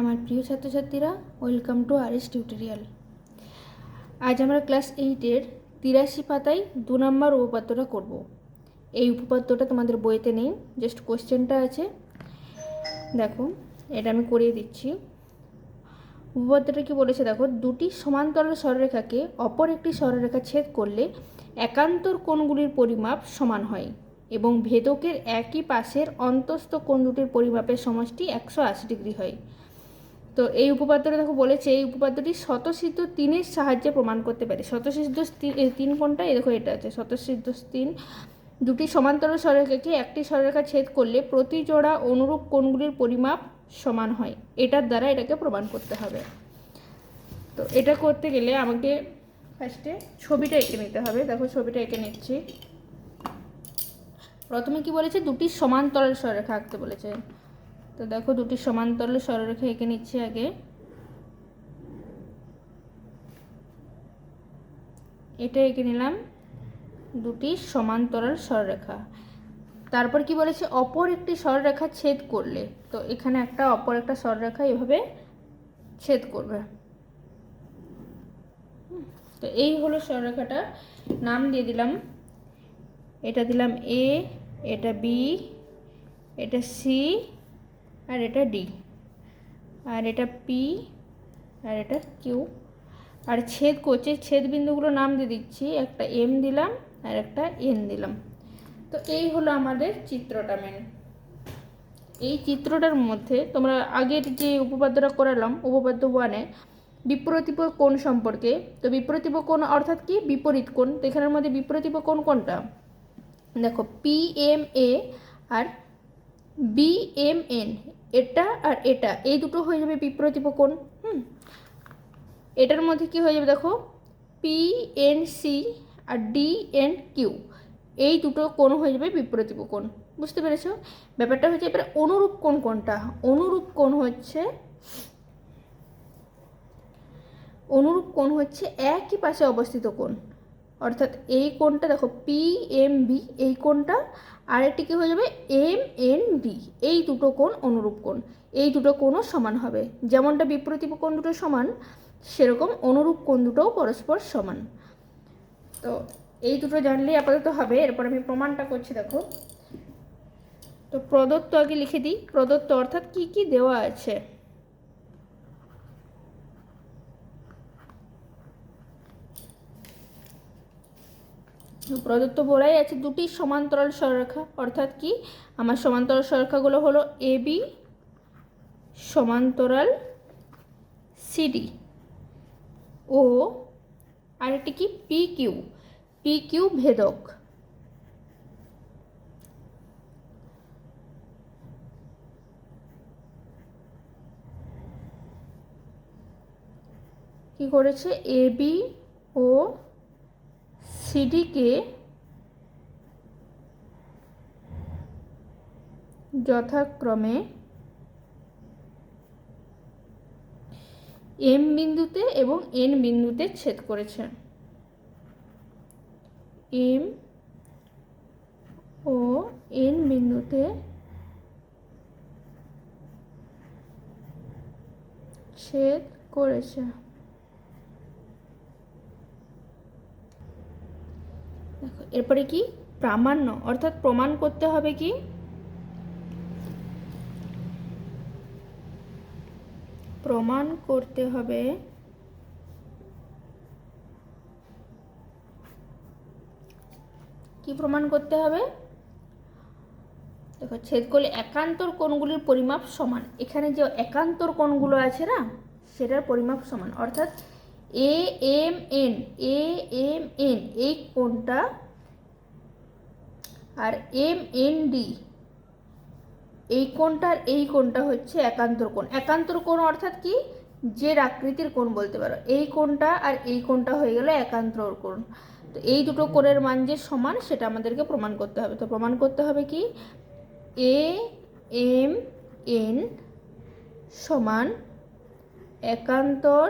আমার প্রিয় ছাত্রছাত্রীরা welcome to R S tutorial আজ আমরা ক্লাস এইটের তিরাশি পাতায় দু নম্বর উপপাদ্যটা করব। এই উপপাদ্যটা তোমাদের বইতে নেই জাস্ট কোশ্চেনটা আছে। দেখো, এটা আমি করিয়ে দিচ্ছি। উপপাদ্যটা কি বলেছে? দেখো, দুটি সমান্তরাল সরলরেখাকে অপর একটি সরলরেখা ছেদ করলে একান্তর কোণগুলির পরিমাপ সমান হয় এবং ভেদকের একই পাশের অন্তস্থ কোণ দুটির পরিমাপের সমষ্টি একশো আশি ডিগ্রি হয়। তো এই উপপাদ্যটা দেখো বলেছে, এই উপপাদ্যটি শতসিদ্ধ তিনের সাহায্যে প্রমাণ করতে পারে। শতসিদ্ধ তিন কোনটা এই দেখো এটা আছে শতসিদ্ধ তিন। দুটি সমান্তরাল সরলরেখাকে একটি সরলরেখা ছেদ করলে প্রতি জোড়া অনুরূপ কোণগুলির পরিমাপ সমান হয়। এটার দ্বারা এটাকে প্রমাণ করতে হবে। তো এটা করতে গেলে আমাকে ফার্স্টে ছবিটা এঁকে নিতে হবে। দেখো ছবিটা এঁকে নিচ্ছি। প্রথমে কি বলেছে? দুটি সমান্তরাল সরলরেখা আঁকতে বলেছে। তো দেখো দুটি সমান্তরাল সরলরেখা এঁকে নিচ্ছি আগে। এটা এঁকে নিলাম দুটি সমান্তরাল সরলরেখা। তারপর কি বলেছে? অপর একটি সরলরেখা ছেদ করলে। তো এখানে একটা অপর একটা সরলরেখা এভাবে ছেদ করবে। তো এই হলো সরলরেখাটা। নাম দিয়ে দিলাম। এটা দিলাম এ এটা বি এটা সি আর এটা ডি আর এটা পি আর এটা কিউ আর ছেদ করছে ছেদ বিন্দুগুলো নাম দিয়ে দিচ্ছি, একটা এম দিলাম, আর একটা এন দিলাম। তো এই হলো আমাদের চিত্রটা মেন এই চিত্রটার মধ্যে তোমরা আগের যে উপপাদ্যটা করালাম, উপপাদ্য ওয়ানে বিপ্রতীপ কোণ সম্পর্কে, তো বিপ্রতীপ কোণ অর্থাৎ কি? বিপরীত কোণ। তো এখানের মধ্যে বিপ্রতীপ কোণ কোনটা? দেখো P M A R B M N এটা আর এটা, এই দুটো হয়ে যাবে বিপ্রতীপ কোণ, হুম? এটার মধ্যে কি হয়ে যাবে দেখো? P N C R D N Q এই দুটো কোণ হয়ে যাবে বিপরীত কোণ, বুঝতে পেরেছ? ব্যাপারটা হচ্ছে এবার অনুরূপ কোণ কোনটা অনুরূপ কোণ হচ্ছে, অনুরূপ কোণ হচ্ছে একই পাশে অবস্থিত কোণ। অর্থাৎ এই কোণটা, দেখো পি এম বি এই কোণটা আর একটি কি হয়ে যাবে? এম এন ডি এই দুটো কোণ অনুরূপ কোণ। এই দুটো কোণও সমান হবে। যেমনটা বিপরীত কোণ দুটো সমান, সেরকম অনুরূপ কোণ দুটোও পরস্পর সমান। তো এই দুটো জানলেই আপাতত হবে। এরপর আমি প্রমাণটা করছি, দেখো। তো প্রদত্ত আগে লিখে দিই। প্রদত্ত অর্থাৎ কি কি দেওয়া আছে? প্রদত্ত বলাই আছে দুটি সমান্তরাল সরলরেখা অর্থাৎ কি? আমার সমান্তরাল সরলরেখাগুলো হলো এ বি সমান্তরাল সিডি ও, আরেকটি কি? পি কিউ পি কিউ ভেদক। কি করেছে? এ বি ও সিডিকে যথাক্রমে এম বিন্দুতে এবং এন বিন্দুতে ছেদ করেছে। এম ও এন বিন্দুতে ছেদ করেছে। এরপরে কি? প্রামাণ্য, অর্থাৎ প্রমাণ করতে হবে কি? প্রমাণ করতে হবে কি প্রমাণ করতে হবে? দেখো, ছেদ করলে একান্তর কোণগুলির পরিমাপ সমান। এখানে যে একান্তর কোণগুলো আছে না, সেটার পরিমাপ সমান। অর্থাৎ A M N A M N এই কোণটা আর এম এন ডি এই কোণটার এই কোণটা হচ্ছে একান্তর কোণ। একান্তর কোণ অর্থাৎ কি? যে আকৃতির কোণ বলতে পারো। এই কোণটা আর এই কোণটা হয়ে গেল একান্তর কোণ। তো এই দুটো কোণের মান যে সমান, সেটা আমাদেরকে প্রমাণ করতে হবে। তো প্রমাণ করতে হবে কি? এ এম এন সমান একান্তর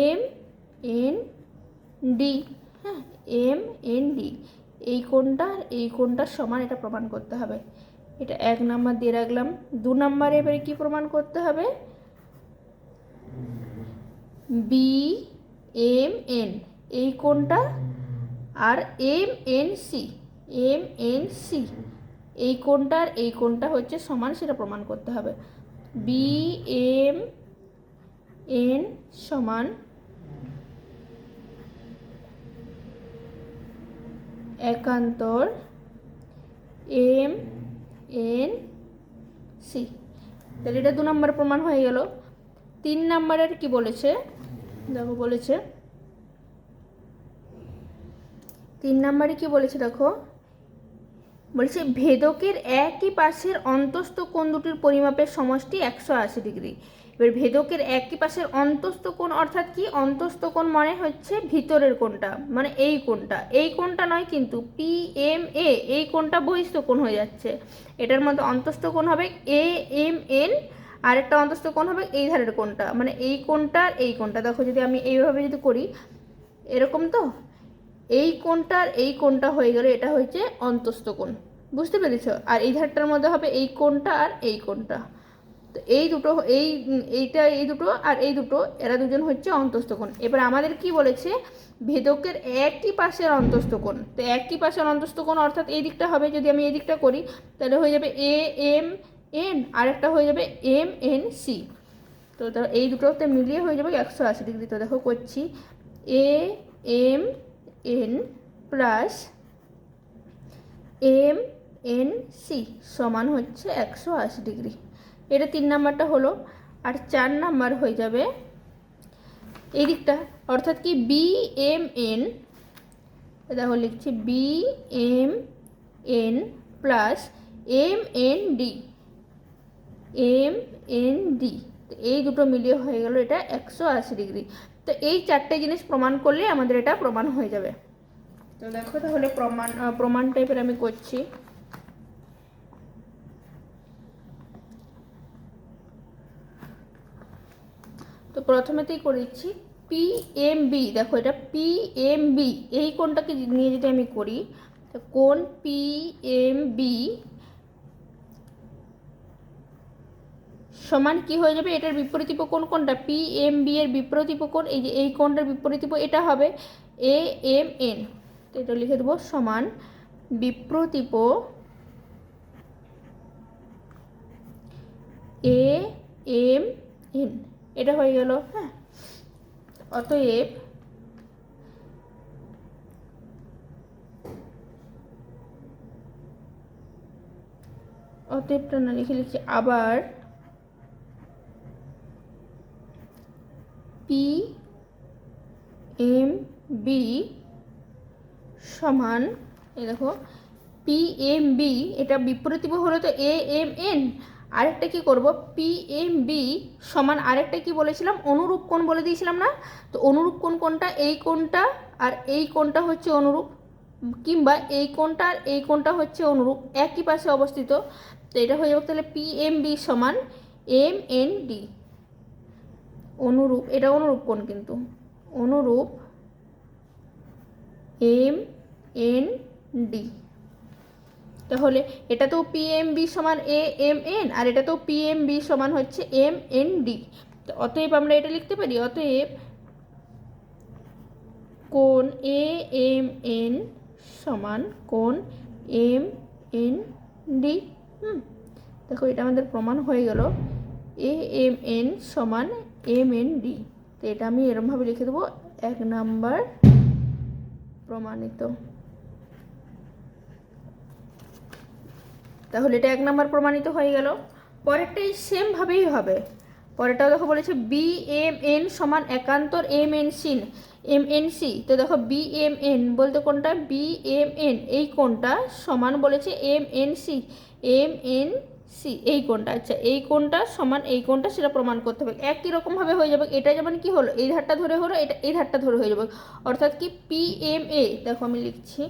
M N D M, N D এই কোণটা এই কোণটার সমান এটা প্রমাণ করতে হবে। এটা এক নাম্বার দিয়ে রাখলাম। দু নাম্বারে এবারে কি প্রমাণ করতে হবে? B, M, N. এই কোনটা আর M, N, C. M, N, C. এই কোনটার এই কোনটা হচ্ছে সমান, সেটা প্রমাণ করতে হবে। বি, এম, এন সমান একান্তর এম, এন, সি। তাহলে এটা দু নম্বর প্রমাণ হয়ে গেল। তিন নম্বরের কি বলেছে? দেখো, বলেছে। তিন নম্বরে কি বলেছে, দেখো? বলছে, ভেদকের একই পাশের অন্তস্থ কোণ দুটির পরিমাপের সমষ্টি একশো আশি ডিগ্রি। এবার ভেদকের একই পাশের অন্তস্থ কোণ অর্থাৎ কি? অন্তস্থ কোণ মানে হচ্ছে ভিতরের কোণটা মানে এই কোণটা। এই কোণটা নয় কিন্তু পি এম এ এই কোণটা বহিস্থ কোণ হয়ে যাচ্ছে। এটার মধ্যে অন্তস্থ কোণ হবে এ এম এন আর একটা অন্তস্থ কোণ হবে এই ধারের কোণটা। মানে এই কোণটা আর এই কোণটা। দেখো যদি আমি এইভাবে যদি করি, এরকম তো? এই কোণটার এই কোণটা হয়ে গেলে, এটা হচ্ছে অন্তস্থ কোণ। বুঝতে পেরেছ? আর এই ধারটার মধ্যে হবে এই কোণটা আর এই কোণটা। তো এই দুটো, এই এইটা, এই দুটো আর এই দুটো, এরা দুজন হচ্ছে অন্তস্থ কোণ এবার আমাদের কি বলেছে? ভেদকের একই পাশের অন্তস্থ কোণ তো একই পাশের অন্তস্থ কোণ অর্থাৎ এই দিকটা হবে, যদি আমি এই দিকটা করি, তাহলে হয়ে যাবে এ, এম, এন, আর একটা হয়ে যাবে এম, এন, সি। তো তো এই দুটোতে মিলিয়ে হয়ে যাবে একশো আশি ডিগ্রি। তো দেখো করছি, A, M, N plus M, N, C সমান হচ্ছে একশো আশি ডিগ্রি। এটা তিন নাম্বারটা হলো, আর চার নাম্বার হয়ে যাবে এই দিকটা অর্থাৎ কি বি এম এন দেখো লিখছি B M N plus M N D M N D তো এই দুটো মিলিয়ে হয়ে গেল এটা একশো আশি ডিগ্রি। তো এই চারটে জিনিস প্রমাণ করলে আমাদের এটা প্রমাণ হয়ে যাবে। তো দেখো তাহলে প্রমাণ প্রমাণ টাইপের আমি করছি। তো প্রথমেতেই করে দিচ্ছি পি এম বি দেখো এটা পি এম বি এই কোনটাকে নিয়ে যদি আমি করি, তো কোন পি এম বি সমান কি হয়ে যাবে? এটার বিপরীত কোণ কোনটা পি এম বি এর বিপরীত কোণ, এই যে এই কোণটার বিপরীত এটা হবে এ এম এন তো এটা লিখে দেবো সমান বিপ্রতীপ এ এম এন এটা হয়ে গেল হ্যাঁ। অতএব অতএবটা না লিখে লিখছি আবার পি এম বি সমান এ দেখো পি এম বি এটা বিপরীত হলো তো এ এম এন আরেকটা কি করব? পি এম বি সমান আরেকটা কি বলেছিলাম? অনুরূপ কোণ বলে দিয়েছিলাম না? তো অনুরূপ কোণ কোনটা এই কোণটা আর এই কোণটা হচ্ছে অনুরূপ। কিংবা এই কোণটা আর এই কোণটা হচ্ছে অনুরূপ। একই পাশে অবস্থিত। তো এটা হয়ে যাবে তাহলে পি এম বি সমান এম এন ডি অনুরূপ, এটা অনুরূপ কোণ কিন্তু। অনুরূপ এম এন ডি তাহলে এটা তো পিএমবি সমান এ এম এন আর এটা তো পিএমবি সমান হচ্ছে এম এন ডি অতএব আমরা এটা লিখতে পারি, অতএব কোন এ এম এন সমান কোন এম এন ডি হুম, দেখো এটা আমাদের প্রমাণ হয়ে গেল এ এম এন সমান এম এন ডি তো এটা আমি এরমভাবে লিখে দেবো, এক নাম্বার প্রমাণিত। তাহলে এটা এক নাম্বার প্রমাণিত হয়ে গেল। পরেরটাই সেমভাবেই হবে। পরেরটাও দেখো বলেছে বি এম এন সমান একান্তর M N C. M N C তো দেখো বি এম এন বলতে কোনটা? বি এম এন এই কোনটা? সমান বলেছে M N C M N C এই কোনটা? আচ্ছা এই কোনটা সমান এই কোনটা সেটা প্রমাণ করতে হবে। একই রকমভাবে হয়ে যাবে। এটা যেমন কি হলো? এই ধারটা ধরে হলো, এটা এই ধারটা ধরে হয়ে যাবে। অর্থাৎ কি? পি এম এ দেখো আমি লিখছি।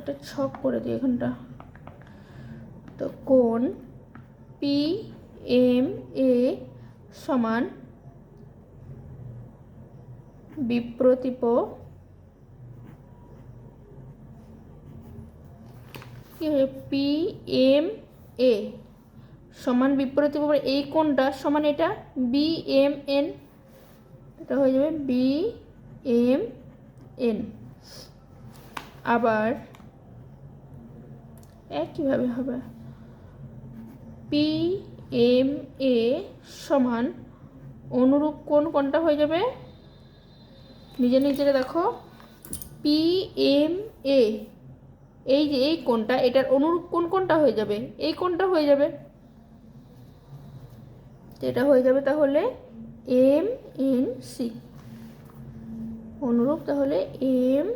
এটা ছক করে দিই এখানটা। তো কোন পি এম এ সমান বিপ্রতীপ পি এম এ সমান বিপরীত এই কোনটা সমান এটা বি এম এন এটা হয়ে যাবে বি এম এন আবার একইভাবে হবে? পি এম এ সমান অনুরূপ কোন কোনটা হয়ে যাবে? নিজে নিজে দেখো। পি এম এ এই যে এই কোনটা এটার অনুরূপ কোন কোনটা হয়ে যাবে? এই কোনটা হয়ে যাবে। এটা হয়ে যাবে তাহলে এম এন সি অনুরূপ তাহলে এম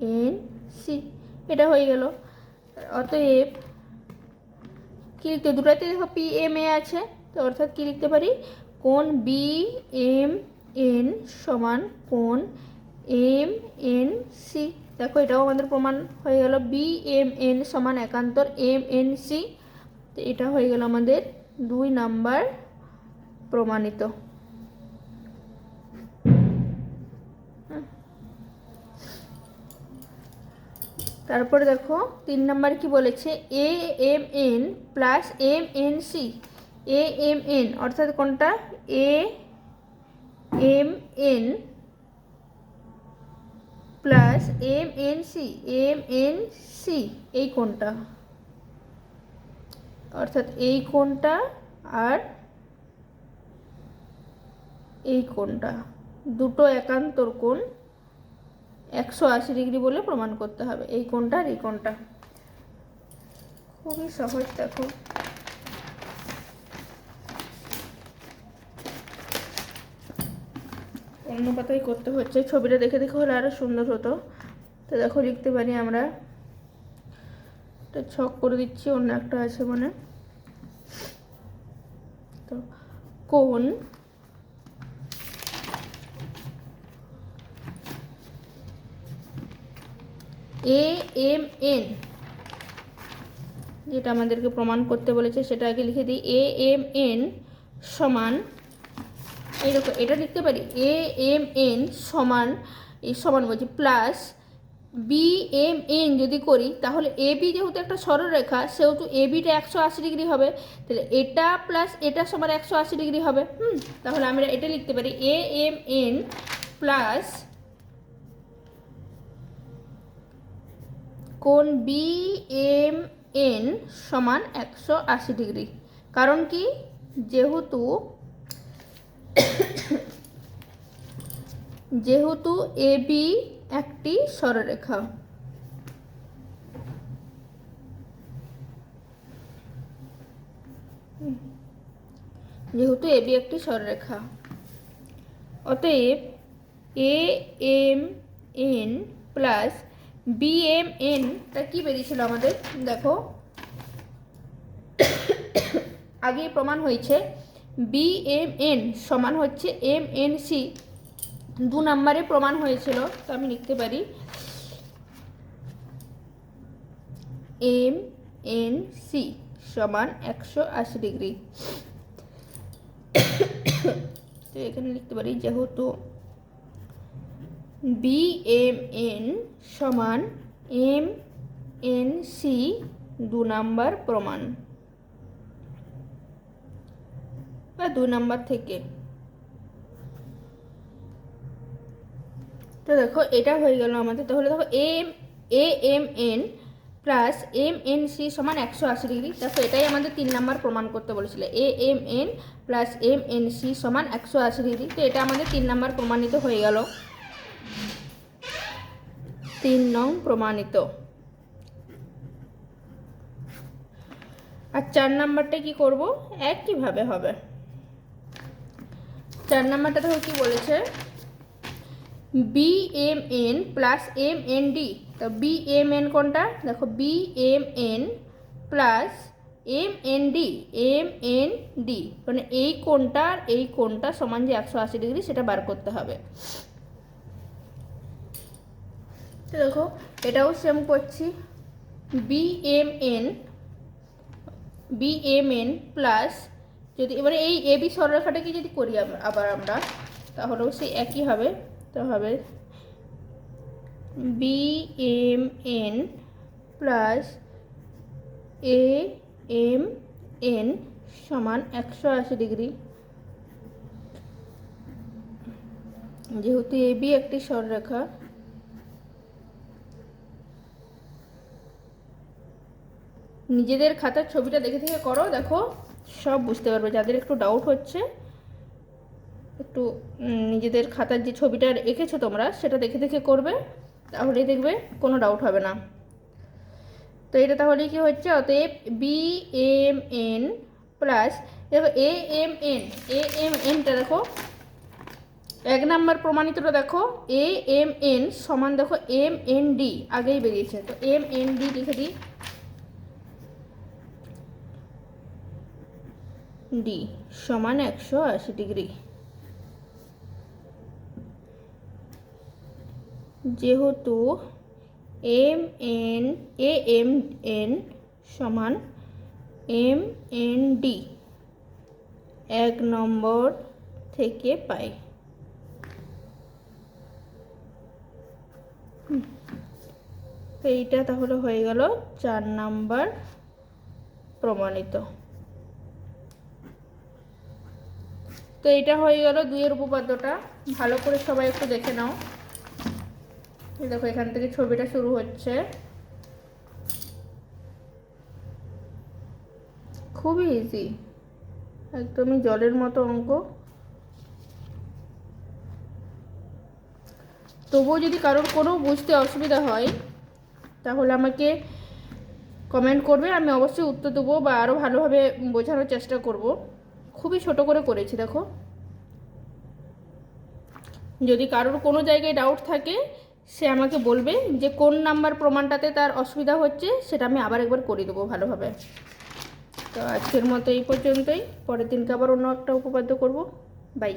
এন সি এটা হয়ে গেল। অতএব কি লিখতে দুটাতে দেখো পি এম এ আছে, তো অর্থাৎ কি লিখতে পারি? কোন বি এম এন সমান কোন এম এন সি দেখো, এটাও আমাদের প্রমাণ হয়ে গেল। বি এম এন সমান একান্তর এম এন সি তো এটা হয়ে গেল আমাদের দুই নাম্বার প্রমাণিত। তারপরে দেখো, তিন নাম্বার কি বলেছে? A M N plus M N C A M N অর্থাৎ কোনটা? A M N plus M N C M N C এই কোনটা? অর্থাৎ এই কোনটা আর এই কোনটা? দুটো একান্তর কোণ একশো আশি ডিগ্রি বলে প্রমাণ করতে হবে। এই কোনটা আর এই কোনটা খুবই সহজ দেখো। অন্য পাতায় করতে হচ্ছে। ছবিটা দেখে দেখে হলে আরও সুন্দর হতো। তো দেখো, লিখতে পারি আমরা। ছক করে দিচ্ছি, অন্য একটা আছে মানে। তো কোন এ এম এন যেটা আমাদেরকে প্রমাণ করতে বলেছে, সেটা আগে লিখে দিই। এ এম এন সমান এইরকম এটা লিখতে পারি? এ এম এন সমান, এই সমান বলছি প্লাস বি এম এন যদি করি, তাহলে এ বি যেহেতু একটা সরলরেখা, সেহেতু এ বিটা একশো আশি ডিগ্রি হবে। তাহলে এটা প্লাস এটা সমান একশো আশি ডিগ্রি হবে। হুম, তাহলে আমরা এটা লিখতে পারি। এ এম এন প্লাস কোণ বি এম এন সমান একশো আশি ডিগ্রি। কারণ কি? যেহেতু যেহেতু এ বি একটি সরলরেখা যেহেতু এ বি একটি সরলরেখা অতএব এ এম এন প্লাস বিএমএনটা কি বেরিয়েছিল আমাদের? দেখো। আগে প্রমাণ হয়েছে। বিএমএন সমান হচ্ছে এম এন সি দু নম্বরে প্রমাণ হয়েছিল, তো আমি লিখতে পারি। এম এন সি সমান একশো আশি ডিগ্রি। তো এখানে লিখতে পারি, যেহেতু বি এম এন সমান এম এন সি দু নাম্বার প্রমাণ। বা দু নাম্বার থেকে। তো দেখো, এটা হয়ে গেল আমাদের। তাহলে দেখো M A M N plus M N C সমান একশো আশি ডিগ্রি। দেখো, এটাই আমাদের তিন নাম্বার প্রমাণ করতে বলেছিল। A M N plus M N C সমান একশো আশি ডিগ্রি। তো এটা আমাদের তিন নাম্বার প্রমাণিত হয়ে গেল। তিন নং প্রমাণিত। আর চার নাম্বারটা কি করব? একইভাবে হবে? চার নাম্বারটা দেখো কি বলেছে? B M N plus M N D তো বি এম এন কোনটা? দেখো B M N plus M N D M N D মানে এই কোনটা আর এই কোনটা সমান যে একশো আশি ডিগ্রি সেটা বার করতে হবে। দেখো, এটাও সেম করছি। B M N B M N plus যদি, এবারে এই এ বি সরলরেখাটাকে যদি করি আবার আমরা, তাহলেও সেই একই হবে। তো হবে B M N plus A M N সমান একশো আশি ডিগ্রি। যেহেতু এ বি একটি সরলরেখা নিজেদের খাতার ছবিটা দেখে থেকে করো, দেখো, সব বুঝতে পারবে। যাদের একটু ডাউট হচ্ছে, একটু নিজেদের খাতার যে ছবিটা এঁকেছো তোমরা, সেটা দেখে দেখে করবে, তাহলেই দেখবে কোনো ডাউট হবে না। তো এটা তাহলে কি হচ্ছে? অতএব বি এম এন প্লাস দেখো A M N A M এনটা দেখো, এক নাম্বার প্রমাণিতটা দেখো এ এম এন সমান দেখো এম এন ডি আগেই বেরিয়েছে। তো এম এন ডি লিখে দিই। ডি সমান একশো আশি ডিগ্রি। যেহেতু M N, A M N সমান এম এন ডি এক নম্বর থেকে পাই। এইটা তাহলে হয়ে গেল চার নাম্বার প্রমাণিত। তো এটা হয়ে গেল দুইয়ের উপপাদ্যটা। ভালো করে সবাই একটু দেখে নাও। দেখো, এখান থেকে ছবিটা শুরু হচ্ছে। খুবই ইজি একদমই জলের মতো অঙ্ক। তবুও যদি কারোর কোনো বুঝতে অসুবিধা হয়, তাহলে আমাকে কমেন্ট করবে, আমি অবশ্যই উত্তর দেবো বা আরও ভালোভাবে বোঝানোর চেষ্টা করব। খুবই ছোট করে করেছি, দেখো। যদি কারোর কোনো জায়গায় ডাউট থাকে, সে আমাকে বলবে যে কোন নাম্বার প্রমাণটাতে তার অসুবিধা হচ্ছে, সেটা আমি আবার একবার করে দেবো ভালোভাবে। তো আজকের মতো এই পর্যন্তই। পরের দিনকে আবার অন্য একটা উপপাদ্য করব। বাই